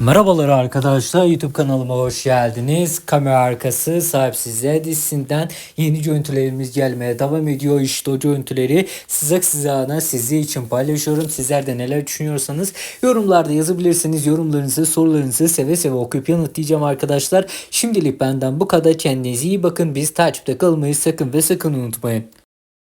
Merhabalar arkadaşlar YouTube kanalıma hoş geldiniz. Kamera arkası sahipsizler dizisinden yeni görüntülerimiz gelmeye devam ediyor. İşte o görüntüleri sıcak sıcağına sizi için paylaşıyorum. Sizler de neler düşünüyorsanız yorumlarda yazabilirsiniz. Yorumlarınızı, sorularınızı seve seve okuyup yanıtlayacağım arkadaşlar. Şimdilik benden bu kadar. Kendinize iyi bakın. Biz takipte kalmayı sakın ve sakın unutmayın.